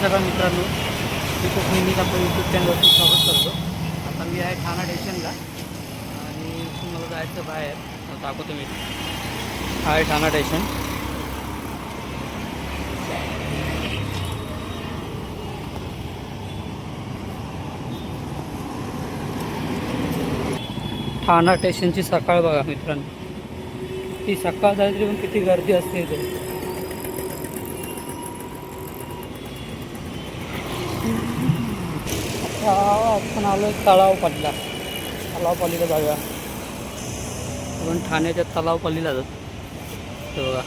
सगळ्या मित्रांनो. मी खूप नेहमीच आपलं यूट्यूब चॅनलवरती स्वागत करतो. आता मी आहे ठाणा स्टेशनला आणि तुम्हाला जायचं बाहेर. दाखवतो मी. हा आहे ठाणा स्टेशन ठाणा स्टेशनची सकाळ बघा मित्रांनो. ती सकाळ झाली तरी पण किती गर्दी असते इथे. आपण आलो तलाव पल्ला. तलाव पालीला जाऊया आपण ठाण्याच्या तलावपालीला जातो. ते बघा.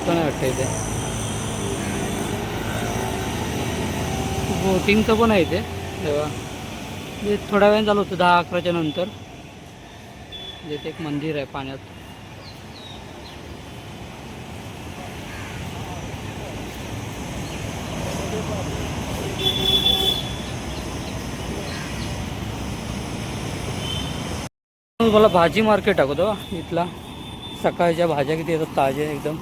पण आहे वाटतं इथे. बोटिंगचं पण आहे इथे. तेव्हा म्हणजे थोड्या वेळ चालू होतं दहा अकराच्या नंतर. जिथे एक मंदिर आहे पाण्यात. मला भाजी मार्केट दाखवतो इथला. सकाळच्या भाज्या किती येतात ताज्या एकदम.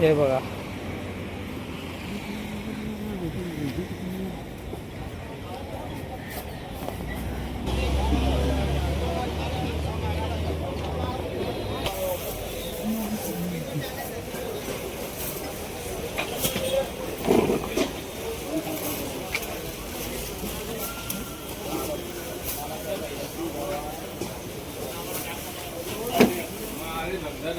हे बघा.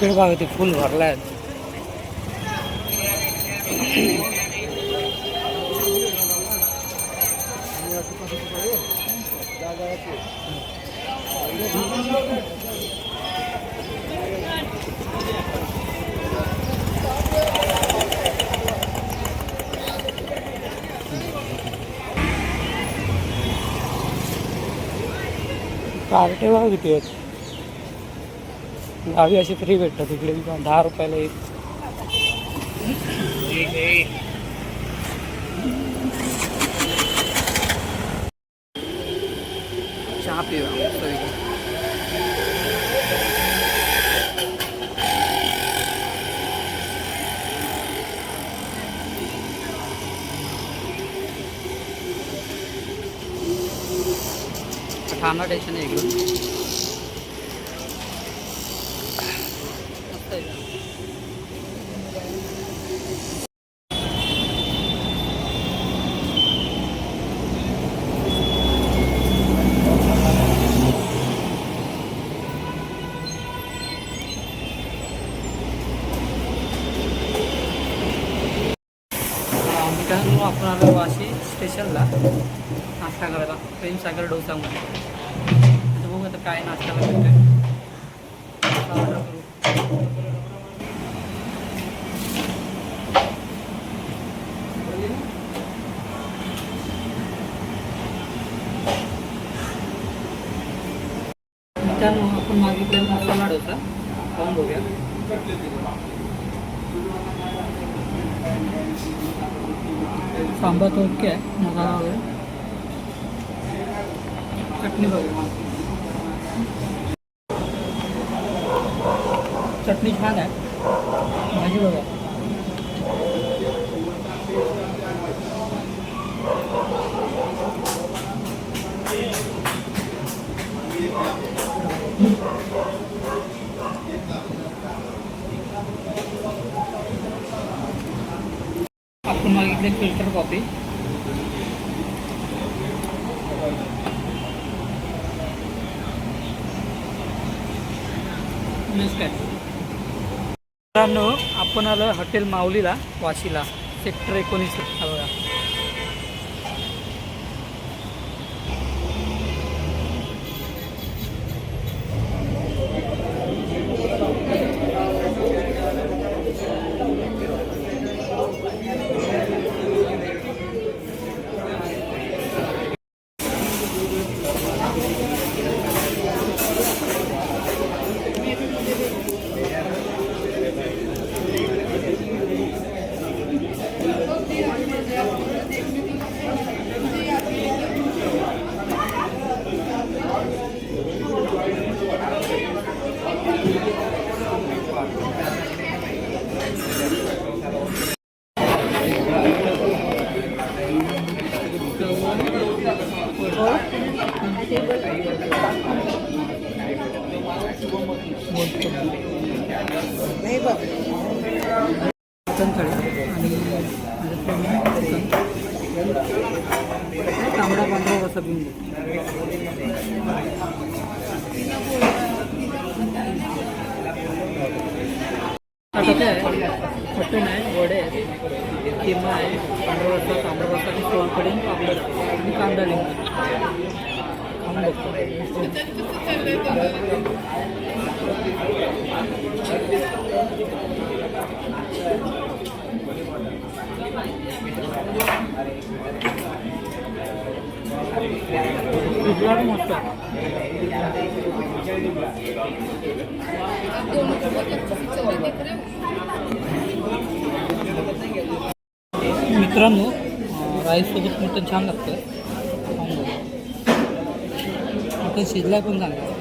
बघा ते फुल भरलाय कार्टे बघा किती आहेत अशी फ्री भेटतात इकडे दहा रुपयाला एक. चहा पिवा ठाणा स्टेशन आहे इकडून मस्त आहे. मित्रांनो आपण आलो वाशी स्टेशनला नाश्ता करायला. प्रेम सागर डोसा म्हणून आता बघू आता काय नाश्ता भेटतोय ऑर्डर करू मित्रांनो आपण मागितलेला मसाला डोसा पाहून बघूया. सांबार तो ओके आहे मसाला वगैरे चटणी बघा चटणी छान आहे भाजी बघा मध्ये फिल्टर कॉफी मित्रांनो आपण आलं हॉटेल माऊलीला वाशीला सेक्टर एकोणीस. बघा चिकन थाळी आणि माझ्याप्रमाणे चिकन तांबडा पांढरा रसा घेऊन घे आता आहे मटण आहे वडे आहेत किमा आहे पांढरा रस्सा तांबडा रस्सा आणि सोनकढी पापड. आणि कांदा लिंबू. मित्रांनो राईससोबत मोठं छान लागतं आता शिजला शिजलाय पण चांगलं.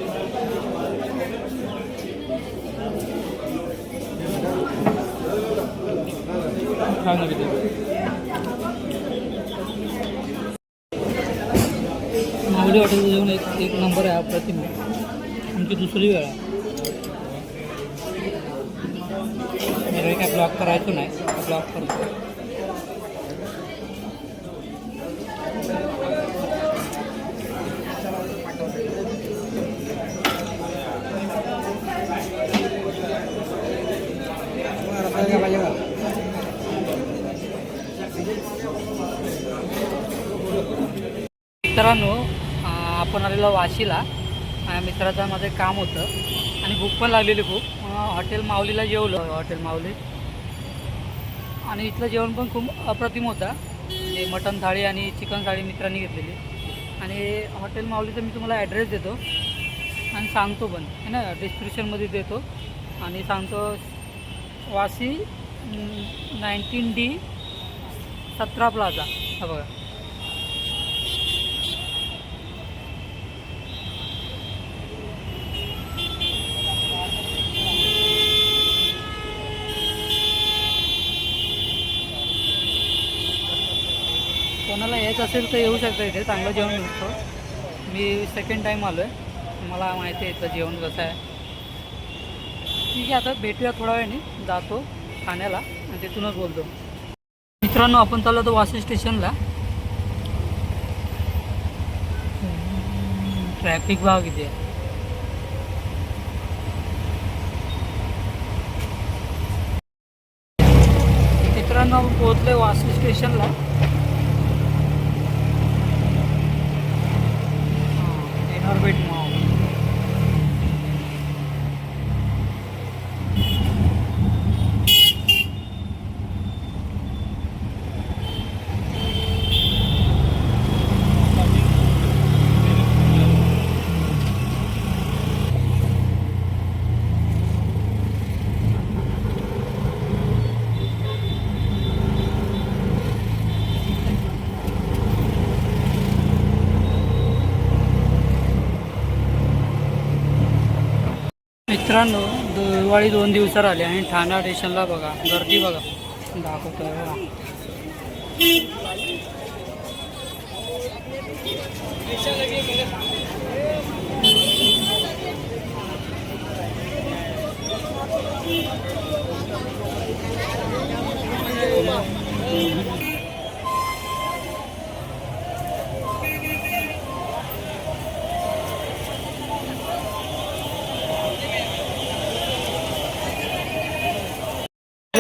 छान लागते मावडी हॉटेलचं जेवण एक एक नंबर आहे अप्रतिम. आमची दुसरी वेळ आहे. काय ब्लॉक करायचो नाही ब्लॉक करतो मित्रांनो आपण आलेलो वाशीला. माझ्या मित्राचं माझं काम होतं. आणि भूक पण लागलेली खूप. हॉटेल माऊलीला जेवलो. हॉटेल माऊली. आणि इथलं जेवण पण खूप अप्रतिम होता. म्हणजे मटण थाळी आणि चिकन थाळी मित्रांनी घेतलेली. आणि हॉटेल माऊलीचा मी तुम्हाला ॲड्रेस देतो. आणि सांगतो पण. है ना? डिस्क्रिप्शनमध्ये देतो. आणि सांगतो वाशी नाईन्टीन डी सतरा प्लाझा हा बघा. कोणाला यायचं असेल तर येऊ शकतं इथे चांगलं जेवण मिळतो मी सेकंड टाईम आलो आहे मला माहिती आहे इथं जेवण कसं आहे. ठीक आहे आता भेटूया थोड्या वेळाने. जातो ठाण्याला आणि तिथूनच बोलतो. मित्रांनो आपण चाललो होतो वाशी स्टेशनला. ट्रॅफिक भाग किती आहे. मित्रांनो आपण पोहोचलो वाशी स्टेशनला. मित्रांनो दिवाळी दोन दिवसावर आली आणि ठाणा स्टेशनला बघा गर्दी बघा. दाखवतोय बघा.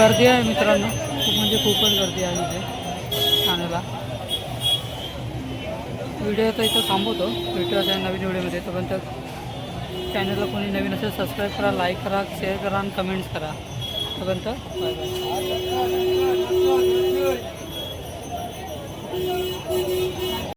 गर्दी आहे मित्रांनो. खूप म्हणजे खूपच गर्दी आहे इथे. ठाण्याला व्हिडिओ तर इथं थांबवतो. भेटू आता नवीन व्हिडिओमध्ये. तोपर्यंत चॅनलला कोणी नवीन असेल सबस्क्राईब करा लाईक करा शेअर करा आणि कमेंट्स करा. तोपर्यंत बाय बाय